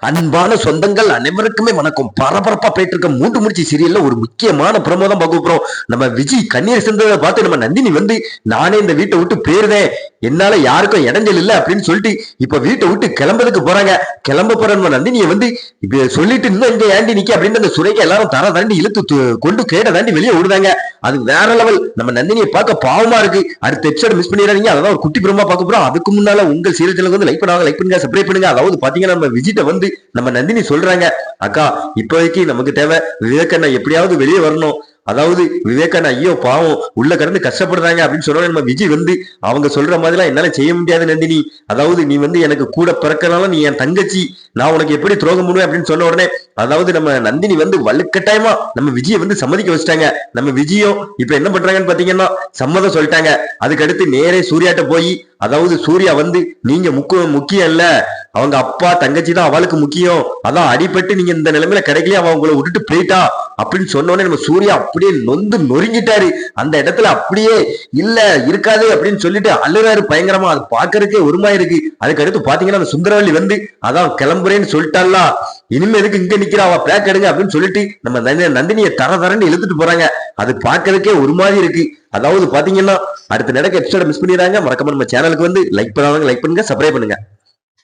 அன்பான சொந்தங்கள் அனைவருக்குமே வணக்கம். பரபரப்பா போயிட்டு இருக்க மூன்று முடிச்சு சீரியல்ல ஒரு முக்கியமான பிரமோதம் பார்க்க போறோம். நம்ம விஜய் கண்ணீர் சிந்ததை பார்த்து நம்ம நந்தினி வந்து நானே இந்த வீட்டை விட்டு போயிருந்தேன். என்னால யாருக்கும் இடைஞ்சல் இல்லை அப்படின்னு சொல்லிட்டு இப்ப வீட்டை விட்டு கிளம்புறதுக்கு போறாங்க. கிளம்ப போற நம்ம நந்தினியை வந்து இப்ப சொல்லிட்டு இன்னும் இங்க ஏண்டி நிக்க? அப்படின்னு அந்த சுரைக்கு எல்லாரும் தர தாண்டி இழுத்து கொண்டு கேட தாண்டி வெளியே விடுதாங்க அது வேற லெவல் நம்ம நந்தினியை பார்க்க பாவமா இருக்கு. அடுத்த எபிசோட் மிஸ் பண்ணிடுறீங்க அதான் ஒரு குட்டி பிரமா பார்க்க போறோம். அதுக்கு முன்னால உங்கள் சீரியல் வந்து லைக் பண்ணுவாங்க லைக் பண்ணுங்க சப்ஸ்கிரைப் பண்ணுங்க. அதாவது பாத்தீங்கன்னா நம்ம விஜிட்ட வந்து நம்ம நந்தினி சொல்றாங்க. அக்கா இப்போதைக்கு நமக்கு தேவை விவேகண்ணா எப்படியாவது வெளியே வரணும். அதாவது விவேகண்ணா ஐயோ பாவம் உள்ள கடந்து கஷ்டப்படுறாங்க அப்படின்னு சொன்னா நம்ம விஜய் வந்து அவங்க சொல்ற மாதிரிலாம் என்னால செய்ய முடியாது நந்தினி. அதாவது நீ வந்து எனக்கு கூட பிறக்கனால நீ என் தங்கச்சி. நான் உனக்கு எப்படி துரோகம் பண்ணுவேன் அப்படின்னு சொன்ன உடனே அதாவது நம்ம நந்தினி வந்து வலுக்கட்டாயமா நம்ம விஜயை வந்து சம்மதிக்க வச்சுட்டாங்க. நம்ம விஜயும் இப்ப என்ன பண்றாங்கன்னு பாத்தீங்கன்னா சம்மதம் சொல்லிட்டாங்க. அதுக்கடுத்து நேரே சூர்யாட்ட போய் அதாவது சூர்யா வந்து நீங்க முக்கிய முக்கியம் இல்ல. அவங்க அப்பா தங்கச்சி தான் அவளுக்கு முக்கியம். அதான் அடிபட்டு நீங்க இந்த நிலைமையில கிடைக்கலையே? அவன் உங்களை விட்டுட்டு போயிட்டா? அப்படின்னு சொன்னோடனே நம்ம சூர்யா அப்படியே நொந்து நொறுங்கிட்டாரு. அந்த இடத்துல அப்படியே இல்ல இருக்காது அப்படின்னு சொல்லிட்டு அழுறாரு பயங்கரமா. அது பாக்குறதுக்கே ஒருமா இருக்கு. அதுக்கு அடுத்து பாத்தீங்கன்னா அந்த சுந்தரவள்ளி வந்து அதான் கிளம்புறேன்னு சொல்லிட்டால இனிமே எதுக்கு இங்க நிக்கிறா? அவ பேக் எடுங்க அப்படின்னு சொல்லிட்டு நம்ம நந்தினி- நந்தினியை தர தரன்னு இழுத்துட்டு போறாங்க. அது பாக்குறதுக்கே ஒரு மாதிரி இருக்கு. அதாவது பாத்தீங்கன்னா அடுத்த நடக்க எபிசோட மிஸ் பண்ணிடுறாங்க. மறக்காம நம்ம சேனலுக்கு வந்து லைக் பண்ணாதவங்க லைக் பண்ணுங்க சப்ஸ்கிரைப் பண்ணுங்க.